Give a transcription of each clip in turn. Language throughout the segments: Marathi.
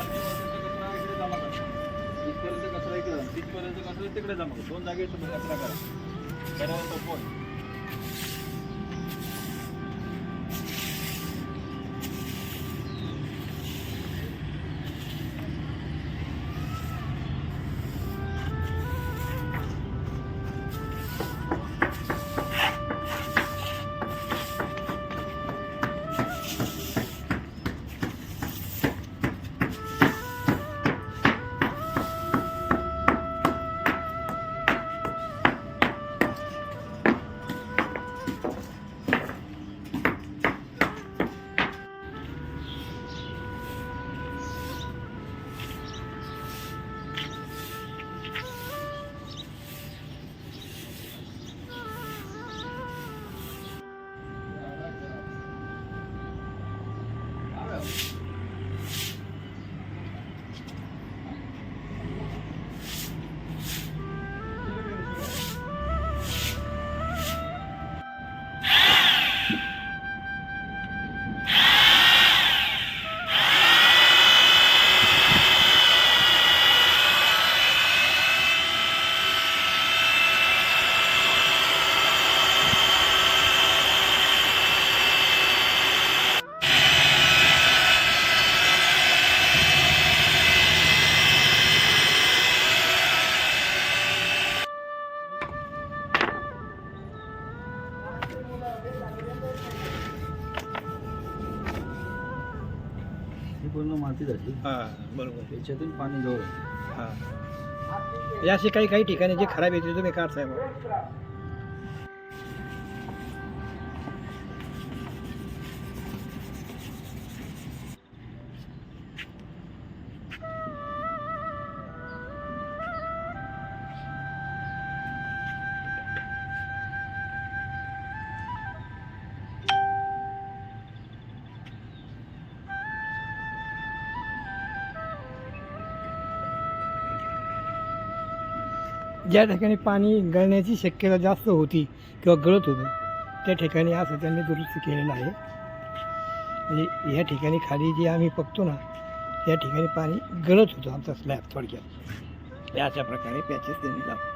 कचरा इकडे जमा करा कचरा इकडे? जमा तिथपर्यंत कचरा तिकडे जमा करतो दोन जागेत तुम्ही कचरा करा. त्यानंतर फोन ही पूर्ण माती झाली. हां बरोबर. त्याच्यातून पाणी जवळ हां. या काही काही ठिकाणी जे खराब येते तुम्ही काढताय मग ज्या ठिकाणी पाणी गळण्याची शक्यता जास्त होती किंवा गळत होतं त्या ठिकाणी असं त्यांनी दुरुस्त केलेलं आहे. म्हणजे या ठिकाणी खाली जे आम्ही बघतो ना त्या ठिकाणी पाणी गळत होतं आमचा स्लॅब थोडक्यात. या अशा प्रकारे पॅचेस त्यांनी लावतो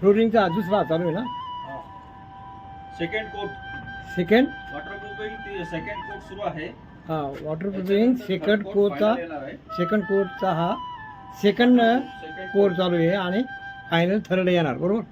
फ्लोरिंगचा दुसरा चालू आहे ना? Second coat second waterproofing second coat सुरू आहे. हा वॉटर प्रुफिंग सेकंड कोरचा सेकंड कोरचा हा सेकंड कोर चालू आहे आणि फायनल थर्ड येणार बरोबर?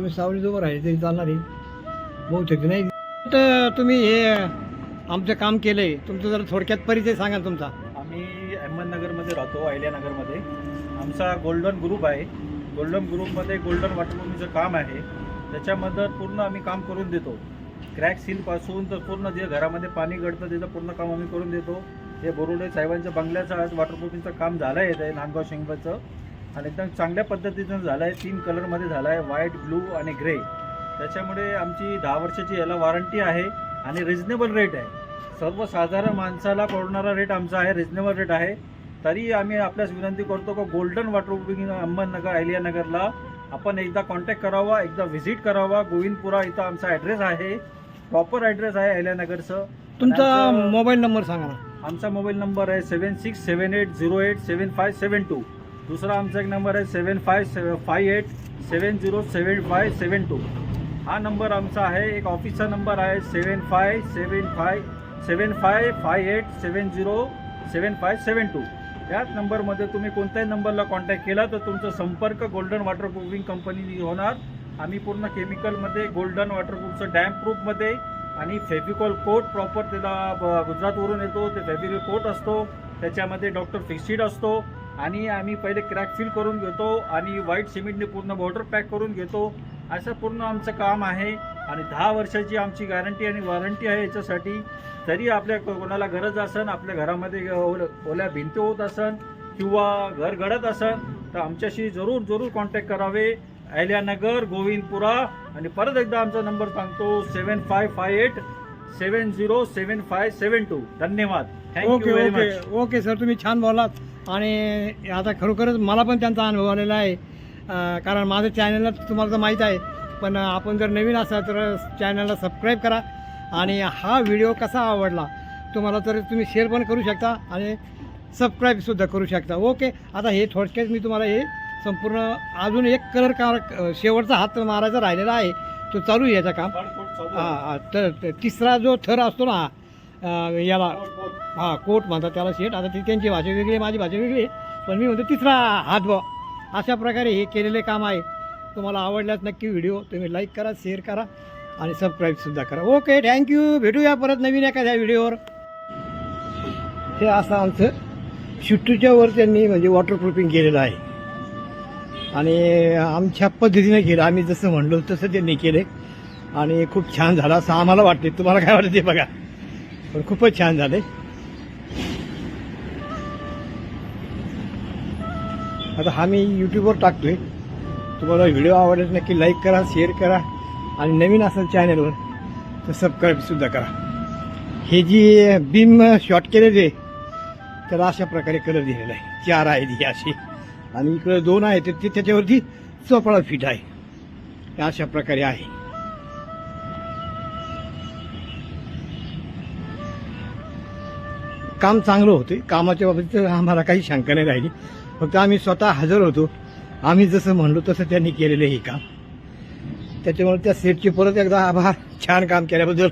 तुम्ही सावलीत उभं राहिले तरी चालणार आहे. बहुतेक नाही. तर तुम्ही हे आमचं काम केलं आहे तुमचं जरा थोडक्यात परिचय सांगा तुमचा. आम्ही अहमदनगरमध्ये राहतो अहिल्यानगरमध्ये. आमचा गोल्डन ग्रुप आहे. गोल्डन ग्रुपमध्ये गोल्डन वॉटरप्रूफिंगचं काम आहे. त्याच्यामध्ये पूर्ण आम्ही काम करून देतो. क्रॅक सीलपासून तर पूर्ण जे घरामध्ये पाणी गळतं त्याचं पूर्ण काम आम्ही करून देतो. हे बोरुडे साहेबांच्या बंगल्याचं आज वॉटरप्रूफिंगचं काम झालं आहे ते नांदगाव शेंगाचं आणि एकदम चांगल्या पद्धतीनं झालं आहे तीन कलरमध्ये झालं आहे व्हाईट ब्लू आणि ग्रे त्याच्यामुळे आमची दहा वर्षाची याला वॉरंटी आहे आणि रिजनेबल रेट आहे. सर्वसाधारण माणसाला परवडणारा रेट आमचा आहे रिजनेबल रेट आहे. तरी आम्ही आपल्यास विनंती करतो का गोल्डन वॉटरप्रूफिंग अहमदनगर अहिल्यानगरला आपण एकदा कॉन्टॅक्ट करावा एकदा व्हिजिट करावा. गोविंदपुरा इथं आमचा ॲड्रेस आहे. प्रॉपर ॲड्रेस आहे अहिल्यानगरचं. तुमचा मोबाईल नंबर सांगा आमचा मोबाईल नंबर आहे seven six seven eight zero eight seven five seven two दुसरा आमचा एक नंबर आहे seven five seven five eight seven zero seven five seven two. हा नंबर आमचा आहे एक ऑफिसचा नंबर आहे seven five seven five seven five five eight seven zero seven five seven two. त्याच नंबरमध्ये तुम्ही कोणत्याही नंबरला कॉन्टॅक्ट केला तर तुमचा संपर्क गोल्डन वॉटरप्रूफिंग कंपनी होणार. आम्ही पूर्ण केमिकलमध्ये गोल्डन वॉटरप्रूफचं डॅम प्रूफमध्ये आणि फेविकॉल कोट प्रॉपर त्याला ब- गुजरातवरून येतो ते फेबिकॉल कोट असतो. त्याच्यामध्ये डॉक्टर फिक्सिड असतो. आणि आम्ही पहिले क्रॅक फिल करून घेतो आणि व्हाईट सिमेंटने पूर्ण बॉर्डर पॅक करून घेतो. असं पूर्ण आमचं काम आहे आणि दहा वर्षाची आमची गॅरंटी आणि वॉरंटी आहे याच्यासाठी. तरी आपल्या कोणाला गरज असन आपल्या घरामध्ये ओल- ओल्या भिंती होत असन किंवा घर घडत असन तर आमच्याशी जरूर जरूर कॉन्टॅक्ट करावे. अहिल्यानगर गोविंदपुरा आणि परत एकदा आमचा नंबर सांगतो seven five five eight seven zero seven five seven two धन्यवाद. Okay okay much okay sir तुम्ही छान बोलात आणि आता खरोखरच मला पण त्यांचा अनुभव आलेला आहे. कारण माझं चॅनलला तुम्हाला तर माहीत आहे. पण आपण जर नवीन असाल तर चॅनलला सबस्क्राईब करा. आणि हा व्हिडिओ कसा आवडला तुम्हाला तर तुम्ही शेअर पण करू शकता आणि सबस्क्राईबसुद्धा करू शकता. ओके आता हे थोडक्यात मी तुम्हाला हे संपूर्ण अजून एक कलर कार शेवटचा हात मारायचा राहिलेला आहे. तो चालू आहे याचं काम. हां हां तर तिसरा जो थर असतो ना याला हां कोट म्हणतात त्याला शेट आता ती त्यांची भाषा वेगळी आहे माझी भाषा वेगळी आहे. पण मी म्हणतो तिसरा हात ब अशा प्रकारे हे केलेले काम आहे. तुम्हाला आवडल्यास नक्की व्हिडिओ तुम्ही लाईक करा शेअर करा आणि सबस्क्राईबसुद्धा करा. ओके थँक्यू भेटूया परत नवीन एखाद्या व्हिडिओवर. हे असं आमचं शिट्टूच्या वर त्यांनी म्हणजे वॉटरप्रूफिंग केलेलं आहे. आणि आमच्या पद्धतीने केलं. आम्ही जसं म्हणलो तसं त्यांनी केले. आणि खूप छान झालं असं आम्हाला वाटते तुम्हाला काय वाटते ते बघा. पण खूपच छान झाले. आता हा मी यूट्यूबवर टाकतोय. तुम्हाला व्हिडिओ आवडल्यास नक्की लाईक करा शेअर करा आणि नवीन असेल चॅनलवर तर सबस्क्राईबसुद्धा करा. हे जी बीम शॉर्ट केलेले त्याला अशा प्रकारे कलर दिलेला आहे. चार आहेत ही अशी. आणि इकडे दोन आहेत ते त्याच्यावरती चोपडा फिट आहे. हे अशा प्रकारे आहे. काम चांगलं होते. कामाच्या बाबतीत आम्हाला काही शंका नाही राहिली. फक्त आम्ही स्वतः हजर होतो. आम्ही जसं म्हणलो तसं त्यांनी केलेलं हे काम. त्याच्यामुळे त्या सेटचे परत एकदा आभार. छान काम केल्याबद्दल